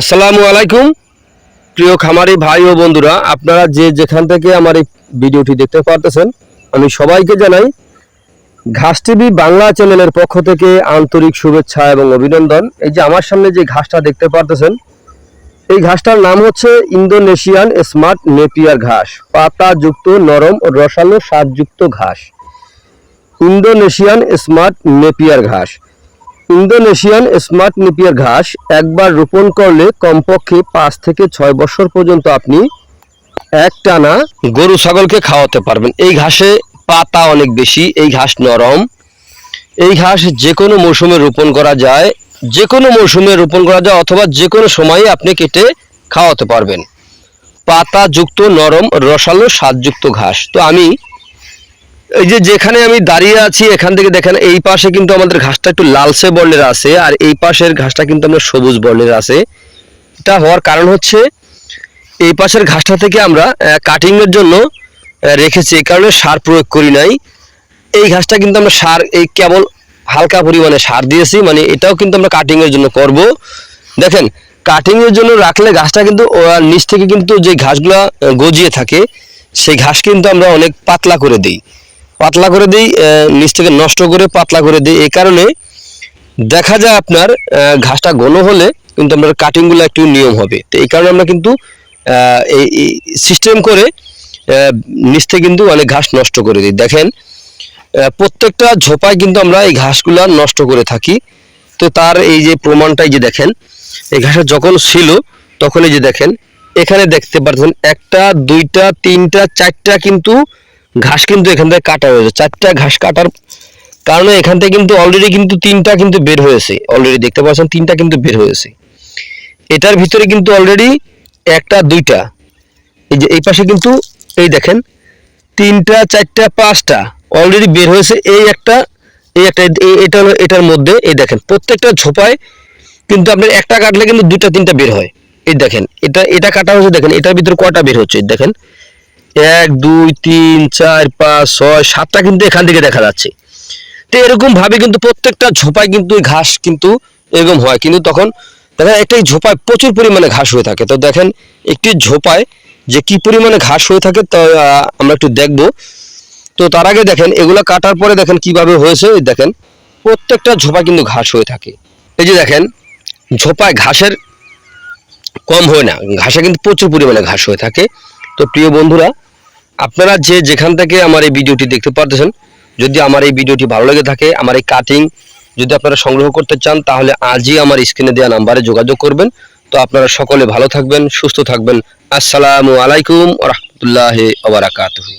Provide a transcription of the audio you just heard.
আসসালামু আলাইকুম। প্রিয় খামারি ভাই ও বন্ধুরা, আপনারা যে যেখান থেকে আমার এই ভিডিওটি দেখতে পারতেছেন, আমি সবাইকে জানাই ঘাস টিভি বাংলা চ্যানেলের পক্ষ থেকে আন্তরিক শুভেচ্ছা এবং অভিনন্দন। এই যে আমার সামনে যে ঘাসটা দেখতে পারতেছেন, এই ঘাসটার নাম হচ্ছে ইন্দোনেশিয়ান স্মার্ট নেপিয়ার ঘাস পাতা যুক্ত নরম ও রসালো স্বাদযুক্ত ঘাস। ইন্দোনেশিয়ান স্মার্ট নেপিয়ার ঘাস। ইন্দোনেশিয়ান স্মার্ট নেপিয়ার ঘাস একবার রোপণ করলে কমপক্ষে পাঁচ থেকে ছয় বছর পর্যন্ত আপনি এক টানা গরু ছাগলকে খাওয়াতে পারবেন। এই ঘাসে পাতা অনেক বেশি, এই ঘাস নরম। এই ঘাস যে কোনো মৌসুমে রোপণ করা যায়, যে কোনো মৌসুমে রোপণ করা যায় অথবা যে কোনো সময়ে আপনি কেটে খাওয়াতে পারবেন। পাতা যুক্ত নরম, রসালো, স্বাদযুক্ত ঘাস। তো আমি এই যে যেখানে আমি দাঁড়িয়ে আছি, এখান থেকে দেখেন এই পাশে কিন্তু আমাদের ঘাসটা একটু লালচে বর্ণের আছে, আর এই পাশের ঘাসটা কিন্তু আমরা সবুজ বর্ণের আছে। এটা হওয়ার কারণ হচ্ছে, এই পাশের ঘাসটা থেকে আমরা কাটিং এর জন্য রেখেছি, এই কারণে সার প্রয়োগ করি নাই। এই ঘাসটা কিন্তু আমরা সার, এই কেবল হালকা পরিমাণে সার দিয়েছি মানে এটাও কিন্তু আমরা কাটিং এর জন্য করব। দেখেন কাটিং এর জন্য রাখলে ঘাসটা কিন্তু নিচ থেকে কিন্তু যে ঘাসগুলা গজিয়ে থাকে, সেই ঘাস কিন্তু আমরা অনেক পাতলা করে দিই। পাতলা করে দিই আহ, নিচ থেকে নষ্ট করে পাতলা করে দিই। এই কারণে দেখা যায় আপনার ঘাসটা ঘন হলে কিন্তু আপনার কাটিংগুলো একটু নিয়ম হবে। তো এই কারণে আমরা কিন্তু এই সিস্টেম করে নিচ থেকে কিন্তু অনেক ঘাস নষ্ট করে দিই। দেখেন প্রত্যেকটা ঝোপায় কিন্তু আমরা এই ঘাসগুলা নষ্ট করে থাকি। তো তার এই যে প্রমাণটাই যে দেখেন এই ঘাসটা যখন ছিল তখন এই যে দেখেন এখানে দেখতে পাচ্ছেন একটা দুইটা তিনটা চারটা কিন্তু ঘাস কিন্তু এখান থেকে কাটা হয়েছে। চারটা ঘাস কাটার কারণে এখান থেকে কিন্তু অলরেডি কিন্তু তিনটা কিন্তু বের হয়েছে। অলরেডি দেখতে পাচ্ছেন, তিনটা কিন্তু বের হয়েছে। এটার ভিতরে কিন্তু অলরেডি একটা, দুইটা। এই যে এই পাশে কিন্তু, এই দেখেন, তিনটা, চারটা, পাঁচটা অলরেডি বের হয়েছে। এই একটা এই একটা এটা হলো এটার মধ্যে, এই দেখেন, প্রত্যেকটা ঝোপায় কিন্তু আপনার একটা কাটলে কিন্তু দুইটা, তিনটা বের হয়। এই দেখেন, এটা এটা কাটা হয়েছে, দেখেন, এটার ভিতরে কটা বের হচ্ছে, দেখেন। এক, দুই, তিন, চার, পাঁচ, ছয়, সাতটা কিন্তু এখান থেকে দেখা যাচ্ছে। তো এরকম ভাবে কিন্তু প্রত্যেকটা ঝোপায় কিন্তু ঘাস কিন্তু এরকম হয়। কিন্তু তখন দেখেন একটাই ঝোপায় প্রচুর পরিমাণে ঘাস হয়ে থাকে। তো দেখেন, একটি ঝোপায় যে কি পরিমাণে ঘাস হয়ে থাকে তা আমরা একটু দেখব। তো তার আগে দেখেন, এগুলো কাটার পরে দেখেন কীভাবে হয়েছে। দেখেন, প্রত্যেকটা ঝোপায় কিন্তু ঘাস হয়ে থাকে। এই যে দেখেন, ঝোপায় ঘাসের কম হয় না। ঘাসে কিন্তু প্রচুর পরিমাণে ঘাস হয়ে থাকে। তো প্রিয় বন্ধুরা আপনারা যে যেখান থেকে আমার এই ভিডিওটি দেখতে পারতেছেন, যদি আমার এই ভিডিওটি ভালো লেগে থাকে, আমার এই কাটিং যদি আপনারা সংগ্রহ করতে চান, তাহলে আজই আমার স্ক্রিনে দেওয়া নাম্বারে যোগাযোগ করবেন। তো আপনারা সকলে ভালো থাকবেন, সুস্থ থাকবেন। আসসালামু আলাইকুম রহমতুল্লাহ ওবরাকাতুহু